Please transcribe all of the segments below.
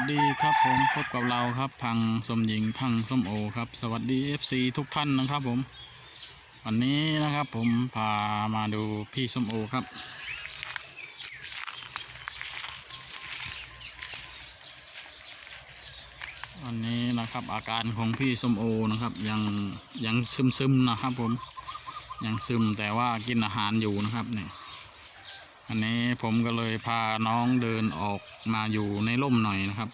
สวัสดีครับผมพบกับเราครับพังสมหญิงพังส้มโอครับ สวัสดี FC ทุกท่านนะครับผม วันนี้นะครับผมพามาดูพี่ส้มโอครับ วันนี้นะครับอาการของพี่ส้มโอนะครับ ยังยังซึมซึมๆนะครับผมยังซึมแต่ว่ากินอาหารอยู่นะครับเนี่ย อันนี้ผมก็เลยพาน้องเดินออกมาอยู่ในร่มหน่อยนะครับ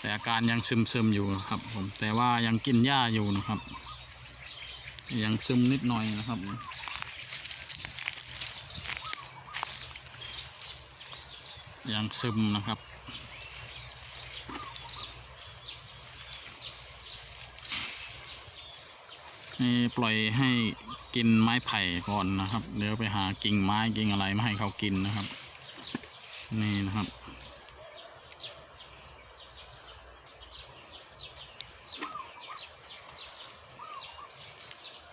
แต่อาการยังซึมๆอยู่ครับ ผมแต่ว่ายังกินหญ้าอยู่นะครับ ยังซึมนิดหน่อยนะครับยังซึมนะครับ นี่ปล่อยให้กินไม้ไผ่ก่อนนะครับ เดี๋ยวไปหากิ่งไม้กิ่งอะไรมาให้เขากินนะครับ นี่นะครับ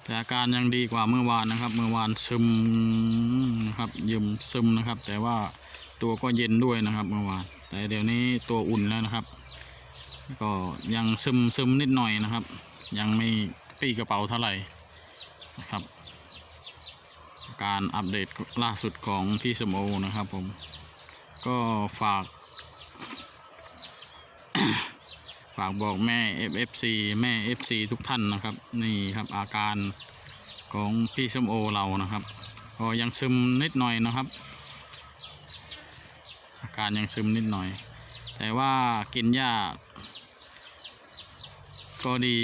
แต่อาการยังดีกว่าเมื่อวานนะครับ เมื่อวานซึมนะครับยืมซึมนะครับ แต่ว่าตัวก็เย็นด้วยนะครับ เมื่อวาน แต่เดี๋ยวนี้ตัวอุ่นแล้วนะครับ ก็ยังซึมซึมนิดหน่อยนะครับ ยังไม่ปีกระเป๋าเท่าไหร่ นะครับ การอัปเดตล่าสุดของพี่สมโอนะครับผม ก็ฝาก ฝากบอกแม่ FFC แม่ FC ทุกท่านนะครับ นี่ครับอาการของพี่สมโอเรานะครับก็ยังซึมนิดหน่อยนะครับ อาการยังซึมนิดหน่อย แต่ว่ากินหญ้าก็ดี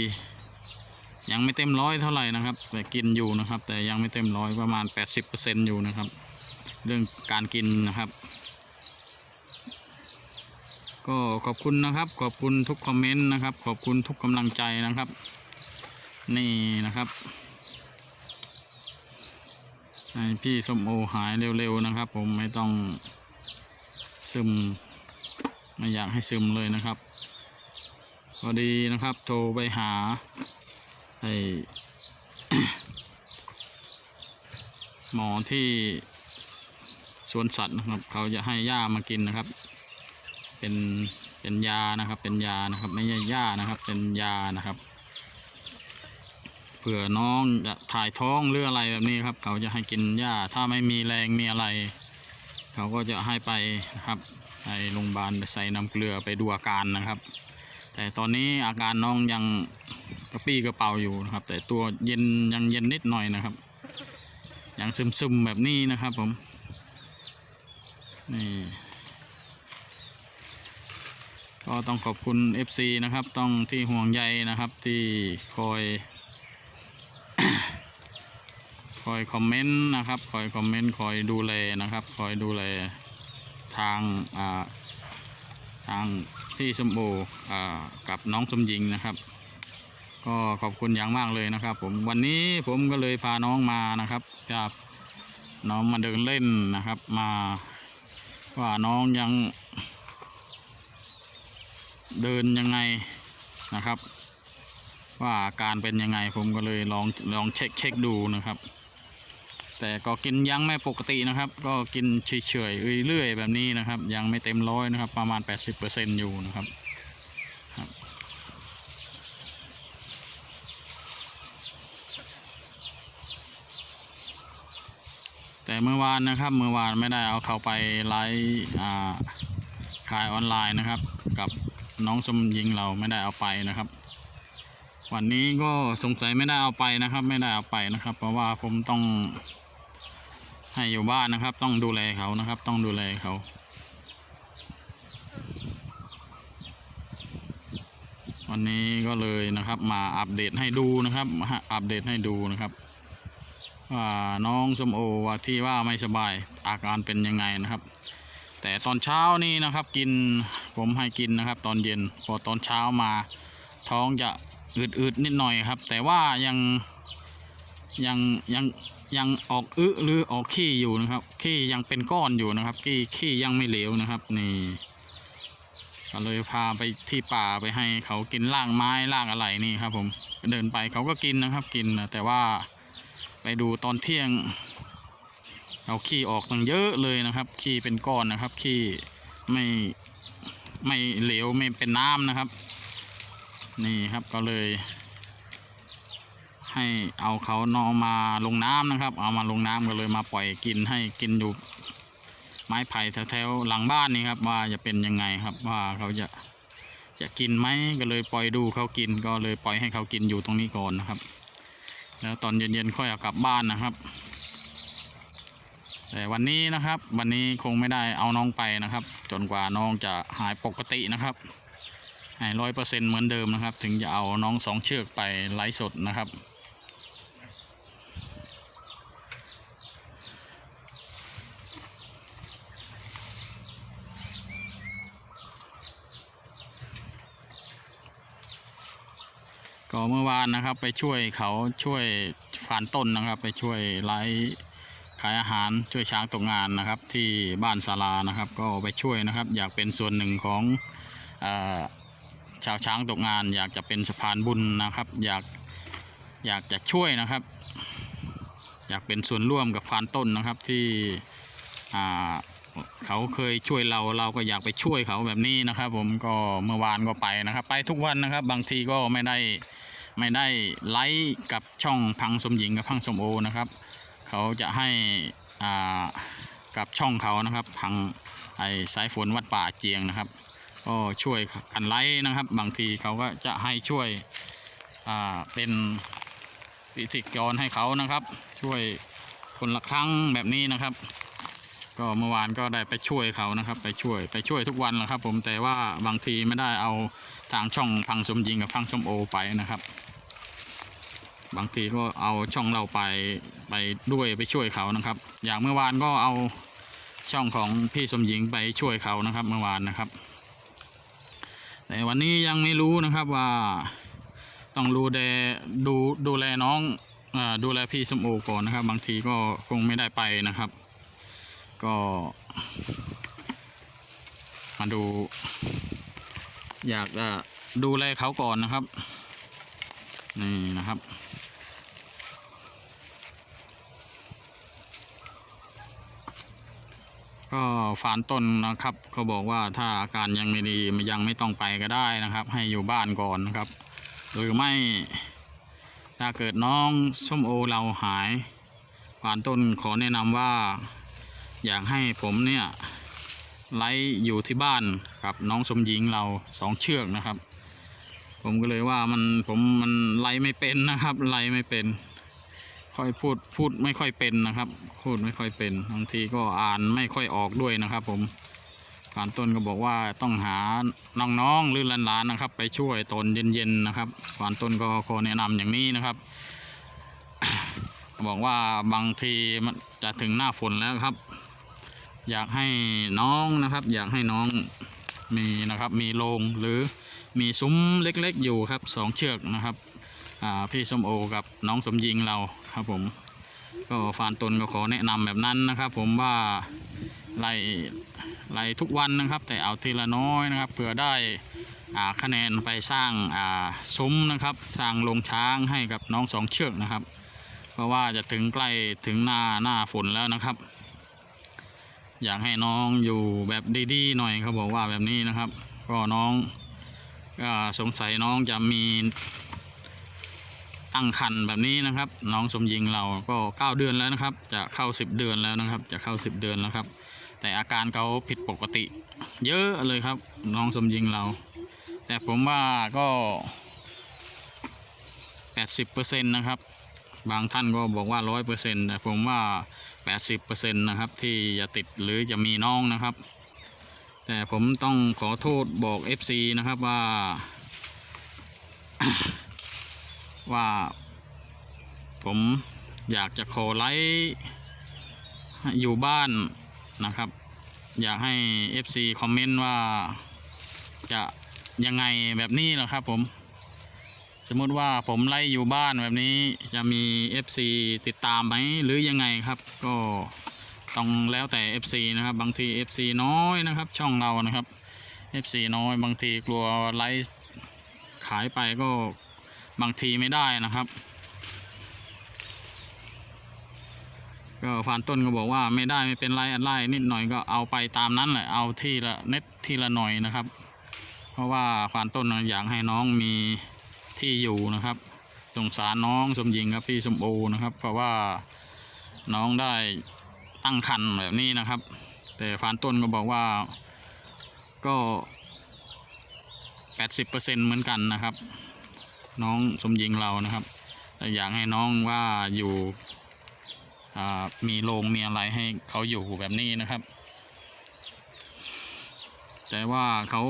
ยังไม่เต็มร้อยเท่าไหร่นะครับ แต่กินอยู่นะครับ แต่ยังไม่เต็มร้อยประมาณ 80%อยู่นะครับ เรื่องการกินนะครับ ก็ขอบคุณนะครับ ขอบคุณทุกคอมเมนต์นะครับ ขอบคุณทุกกำลังใจนะครับ นี่นะครับให้พี่สมโอหายเร็วๆนะครับ ผมไม่ต้องซึมไม่อยากให้ซึมเลยนะครับ พอดีนะครับ โทรไปหา ไอ้หมอที่สวนสัตว์นะครับ เขาจะให้ย่ามากินนะครับ เป็นเป็นยานะครับ เป็นยานะครับ ไม่ใช่ย่านะครับ เป็นยานะครับเผื่อน้องจะถ่ายท้องหรืออะไรแบบนี้ครับ เขาจะให้กินหญ้าถ้าไม่มีแรงมีอะไร เขาก็จะให้ไปนะครับไปโรงพยาบาลไปใส่น้ำเกลือไปดูอาการนะครับ แต่ตอนนี้อาการน้องยัง กระปี้กระเป๋าอยู่นะครับ แต่ตัวเย็นยังเย็นนิดหน่อยนะครับยังซึมๆแบบนี้นะครับผมนี่ก็ต้องขอบคุณ FC นะครับ ต้องที่ห่วงใยนะครับที่คอย คอยคอมเมนต์นะครับ คอยคอมเมนต์คอยดูแลนะครับ คอยดูแลทางอ่าทางที่สมบูอ่ากับน้องสมหญิงนะครับ ก็ขอบคุณอย่างมากเลยนะครับ ผมวันนี้ผมก็เลยพาน้องมานะครับกับน้องมาเดินเล่นนะครับ มาว่าน้องยัง เดินยังไงนะครับ ว่าอาการเป็นยังไง ผมก็เลยลองลองเช็คเช็คดูนะครับ แต่ก็กินยังไม่ปกตินะครับ ก็กินเฉยๆเรื่อยๆแบบนี้นะครับ ยังไม่เต็มร้อยนะครับ ประมาณ 80%อยู่นะครับ เมื่อวานนะครับ เมื่อวานไม่ได้เอาเขาไปไลฟ์ขายออนไลน์นะครับ กับน้องสมหญิงเราไม่ได้เอาไปนะครับ วันนี้ก็สงสัยไม่ได้เอาไปนะครับ ไม่ได้เอาไปนะครับ เพราะว่าผมต้องให้อยู่บ้านนะครับ ต้องดูแลเขานะครับ ต้องดูแลเขาวันนี้ก็เลยนะครับมาอัปเดตให้ดูนะครับอัปเดตให้ดูนะครับ น้องสมโอว่าที่ว่าไม่สบายอาการเป็นยังไงนะครับ แต่ตอนเช้านี่นะครับกินผมให้กินนะครับ ตอนเย็นพอตอนเช้ามาท้องจะอืดๆนิดหน่อยครับ แต่ว่ายังยังยังยังออกอึหรือออกขี้อยู่นะครับขี้ยังเป็นก้อนอยู่นะครับขี้ขี้ยังไม่เหลวนะครับนี่ก็เลยพาไปที่ป่าไปให้เขากินล่างไม้ล่างอะไรนี่ครับผมเดินไปเขาก็กินนะครับกินนะแต่ว่า ดูตอนเที่ยง เอาขี้ออกตั้งเยอะเลยนะครับ ขี้เป็นก้อนนะครับ ขี้ไม่ไม่เหลวไม่เป็นน้ำนะครับ นี่ครับก็เลย ให้เอาเขานอมาลงน้ำนะครับ เอามาลงน้ำก็เลยมาปล่อยกินให้กินอยู่ไม้ไผ่แถวๆหลังบ้านนี่ครับว่าจะเป็นยังไงครับว่าเขาจะจะกินไหมก็เลยปล่อยดูเขากินก็เลยปล่อยให้เขากินอยู่ตรงนี้ก่อนนะครับ แล้วตอนเย็นๆค่อยเอากลับบ้านนะครับ แต่วันนี้นะครับ วันนี้คงไม่ได้เอาน้องไปนะครับ จนกว่าน้องจะหายปกตินะครับหายร้อยเปอร์เซ็นเหมือนเดิมนะครับ ถึงจะเอาน้องสองเชือกไปไลฟ์สดนะครับ ก็เมื่อวานนะครับ ไปช่วยเขาช่วยฝานต้นนะครับ ไปช่วยไลฟ์ขายอาหารช่วยช้างตกงานนะครับ ที่บ้านศาลานะครับ ก็ไปช่วยนะครับ อยากเป็นส่วนหนึ่งของอชาวช้างตกงาน อยากจะเป็นสะพานบุญนะครับ อยากอยากจะช่วยนะครับ อยากเป็นส่วนร่วมกับฟานต้นนะครับที่เขาเคยช่วยเราเราก็อยากไปช่วยเขาแบบนี้นะครับ ผมก็เมื่อวานก็ไปนะครับ ไปทุกวันนะครับ บางทีก็ไม่ได้ ไม่ได้ไลค์กับช่องพังสมหญิงกับพังสมโอนะครับ เขาจะให้อ่ากับช่องเขานะครับ พังไอ้สายฝนวัดป่าเจียงนะครับก็ช่วยกันไลค์นะครับ บางทีเขาก็จะให้ช่วยอ่าเป็นพิธีกรให้เขานะครับ ช่วยคนละครั้งแบบนี้นะครับ ก็เมื่อวานก็ได้ไปช่วยเขานะครับ ไปช่วยไปช่วยทุกวันแหละครับ ผมแต่ว่าบางทีไม่ได้เอาทางช่องพังสมหญิงกับพังสมโอไปนะครับ บางทีก็เอาช่องเราไปไปด้วยไปช่วยเขานะครับ อย่างเมื่อวานก็เอาช่องของพี่สมหญิงไปช่วยเขานะครับ เมื่อวานนะครับ แต่วันนี้ยังไม่รู้นะครับว่าต้องดูแลดูดูแลน้องอดูแลพี่สมโอก่อนนะครับ บางทีก็คงไม่ได้ไปนะครับ ก็มาดู อยากดูแลเขาก่อนนะครับ นี่นะครับ ก็ฝานต้นนะครับเขาบอกว่าถ้าอาการยังไม่ดียังไม่ต้องไปก็ได้นะครับ ให้อยู่บ้านก่อนนะครับ หรือไม่ถ้าเกิดน้องส้มโอเราหายฝานต้นขอแนะนำว่า อยากให้ผมเนี่ยไล่อยู่ที่บ้านกับน้องสมหญิงเราสองเชือกนะครับ ผมก็เลยว่ามันผมมันไล่ไม่เป็นนะครับไล่ไม่เป็น ค่อยพูดพูดไม่ค่อยเป็นนะครับ พูดไม่ค่อยเป็นบางทีก็อ่านไม่ค่อยออกด้วยนะครับ ผมฝานต้นก็บอกว่าต้องหาน้องๆหรือหลานๆนะครับ ไปช่วยตนเย็นๆนะครับฝานต้นก็ขอแนะนำอย่างนี้นะครับ บอกว่าบางทีมันจะถึงหน้าฝนแล้วครับ อยากให้น้องนะครับ อยากให้น้องมีนะครับ มีโรงหรือมีซุ้มเล็กๆอยู่ครับสองเชือกนะครับ พี่ส้มโอกับน้องสมยิงเราครับผม ก็ฟานตนก็ขอแนะนำแบบนั้นนะครับ ผมว่าไล่ไล่ทุกวันนะครับ แต่เอาทีละน้อยนะครับเผื่อได้าคะแนนไปสร้างาซุ้มนะครับ สร้างโรงช้างให้กับน้องสองเชือกนะครับ เพราะว่าจะถึงใกล้ถึงหน้าหน้าฝนแล้วนะครับ อยากให้น้องอยู่แบบดีๆหน่อยเขาบอกว่าแบบนี้นะครับ ก็น้องก็สงสัยน้องจะมี ตั้งคันแบบนี้นะครับ น้องสมยิงเราก็ 9 เดือนแล้วนะครับ จะเข้า 10 เดือนแล้วนะครับ จะเข้า 10 เดือนแล้วครับ แต่อาการเขาผิดปกติ เยอะเลยครับ น้องสมยิงเรา แต่ผมว่าก็ 80%นะครับ บางท่านก็บอกว่าร้อยเปอร์เซ็นต์แต่ผมว่าแปดสิบเปอร์เซ็นต์นะครับที่จะติดหรือจะมีน้องนะครับ แต่ผมต้องขอโทษบอก FC นะครับว่า ว่าผมอยากจะขอไลฟ์อยู่บ้านนะครับ อยากให้ FC คอมเมนต์ว่าจะยังไงแบบนี้นะครับผมสมมติว่าผมไล่อยู่บ้านแบบนี้จะมี FC ติดตามไหมหรือยังไงครับ ก็ต้องแล้วแต่ FC นะครับ บางที FC น้อยนะครับ ช่องเรานะครับ FC น้อยบางทีกลัวไลฟ์ขายไปก็ บางทีไม่ได้นะครับ ก็ฟานต้นก็บอกว่าไม่ได้ไม่เป็นไรอะไรนิดหน่อยก็เอาไปตามนั้นแหละเอาทีละเน็ตทีละหน่อยนะครับ เพราะว่าฟานต้นอยากให้น้องมีที่อยู่นะครับ สงสารน้องสมหญิงครับพี่สมโอนะครับ เพราะว่าน้องได้ตั้งคันแบบนี้นะครับ แต่ฟานต้นก็บอกว่าก็แปดสิบเปอร์เซ็นเหมือนกันนะครับ น้องสมหญิงเรานะครับอยากให้น้องว่าอยู่มีโรงมีอะไรให้เขาอยู่แบบนี้นะครับ แต่ว่าเขา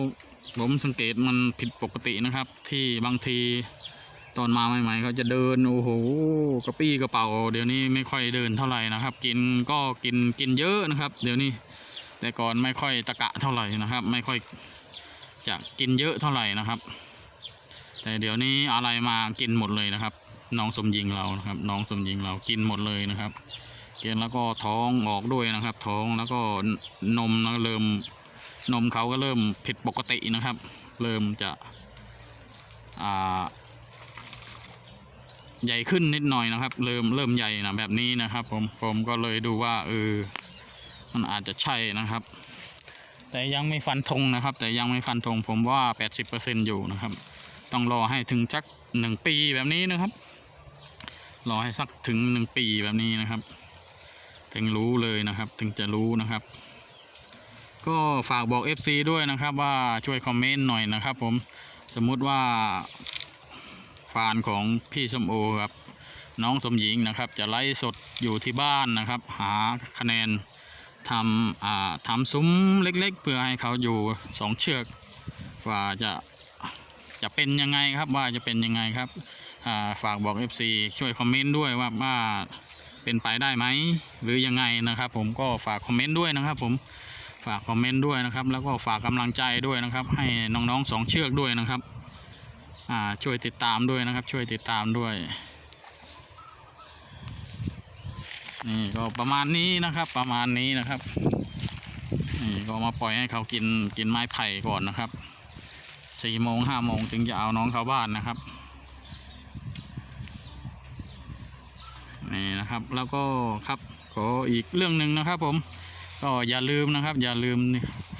ผมสังเกตมันผิดปกตินะครับ ที่บางทีตอนมาใหม่ๆเขาจะเดินโอ้โหกระปี้กระเป๋า เดี๋ยวนี้ไม่ค่อยเดินเท่าไหร่นะครับ กินก็กินกินเยอะนะครับ เดี๋ยวนี้ แต่ก่อนไม่ค่อยตะกะเท่าไหร่นะครับ ไม่ค่อยจะกินเยอะเท่าไหร่นะครับ แต่เดี๋ยวนี้อะไรมากินหมดเลยนะครับ น้องสมยิงเรานะครับ น้องสมยิงเรากินหมดเลยนะครับกินแล้วก็ท้องออกด้วยนะครับ ท้องแล้วก็นมแล้วก็เริ่มนมเขาก็เริ่มผิดปกตินะครับ เริ่มจะอ่าใหญ่ขึ้นนิดหน่อยนะครับ เริ่มเริ่มใหญ่นะแบบนี้นะครับ ผมผมก็เลยดูว่าเออมันอาจจะใช่นะครับ แต่ยังไม่ฟันธงนะครับ แต่ยังไม่ฟันธงผมว่า 80%อยู่นะครับ ต้องรอให้ถึงจักหนึ่งปีแบบนี้นะครับ รอให้สักถึงหนึ่งปีแบบนี้นะครับ ถึงรู้เลยนะครับ ถึงจะรู้นะครับ ก็ฝากบอก FC ด้วยนะครับว่าช่วยคอมเมนต์หน่อยนะครับ ผมสมมุติว่าฟานของพี่สมโอครับน้องสมหญิงนะครับ จะไลฟ์สดอยู่ที่บ้านนะครับ หาคะแนนทำอ่าทำซุ้มเล็ก ๆ เพื่อให้เขาอยู่สองเชือกว่าจะ จะเป็นยังไงครับว่าจะเป็นยังไงครับอ่าฝากบอก FC ช่วยคอมเมนต์ด้วยว่าว่าเป็นไปได้ไหมหรือยังไงนะครับ ผมก็ฝากคอมเมนต์ด้วยนะครับ ผมฝากคอมเมนต์ด้วยนะครับ แล้วก็ฝากกำลังใจด้วยนะครับ ให้น้องๆสองเชือกด้วยนะครับอ่าช่วยติดตามด้วยนะครับ ช่วยติดตามด้วยนี่ก็ประมาณนี้นะครับประมาณนี้นะครับนี่ก็มาปล่อยให้เขากินกินไม้ไผ่ก่อนนะครับ สี่โมงห้าโมงถึงจะเอาน้องเข้าบ้านนะครับ นี่นะครับแล้วก็ครับขออีกเรื่องหนึ่งนะครับ ผมก็อย่าลืมนะครับ อย่าลืม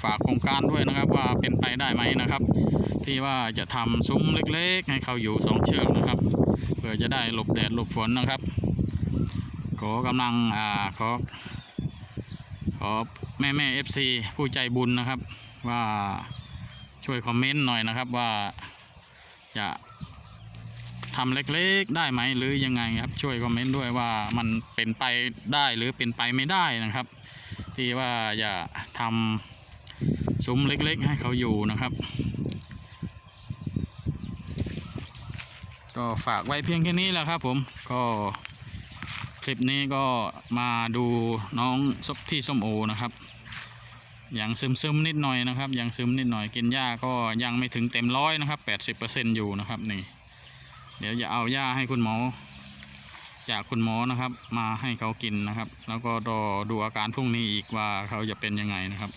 ฝากโครงการด้วยนะครับ ว่าเป็นไปได้ไหมนะครับ ที่ว่าจะทำซุ้มเล็ก ๆ ให้เขาอยู่สองเชือกนะครับเพื่อจะได้หลบแดดหลบฝนนะครับ ขอกำลังอ่าขอขอแม่แม่เอฟซีผู้ใจบุญนะครับว่า ช่วยคอมเมนต์หน่อยนะครับว่าจะทำเล็กๆได้ไหมหรือยังไงครับช่วยคอมเมนต์ด้วยว่ามันเป็นไปได้หรือเป็นไปไม่ได้นะครับ ที่ว่าจะทำซุ้มเล็กๆ ให้เขาอยู่นะครับ ก็ฝากไว้เพียงแค่นี้แหละครับผมก็คลิปนี้ก็มาดูน้องซบที่ส้มโอนะครับ ย่างซึมซึมๆนิดหน่อยนะครับอย่างซึมนิดหน่อยกินหญ้าก็ยังไม่ถึงเต็มร้อยนะครับ 80%อยู่นะครับนี่ เดี๋ยวจะเอาหญ้าให้คุณหมอ จากคุณหมอนะครับ มาให้เขากินนะครับ แล้วก็รอดูอาการพรุ่งนี้อีกว่าเขาจะเป็นยังไงนะครับ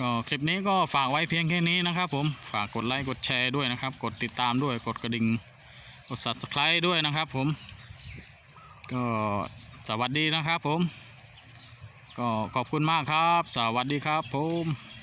ก็คลิปนี้ก็ฝากไว้เพียงแค่นี้นะครับผมฝากกดไลค์กดแชร์ด้วยนะครับ กดติดตามด้วยกดกระดิ่งกด subscribe ด้วยนะครับผม ก็สวัสดีนะครับผม ก็ขอบคุณมากครับ สวัสดีครับผม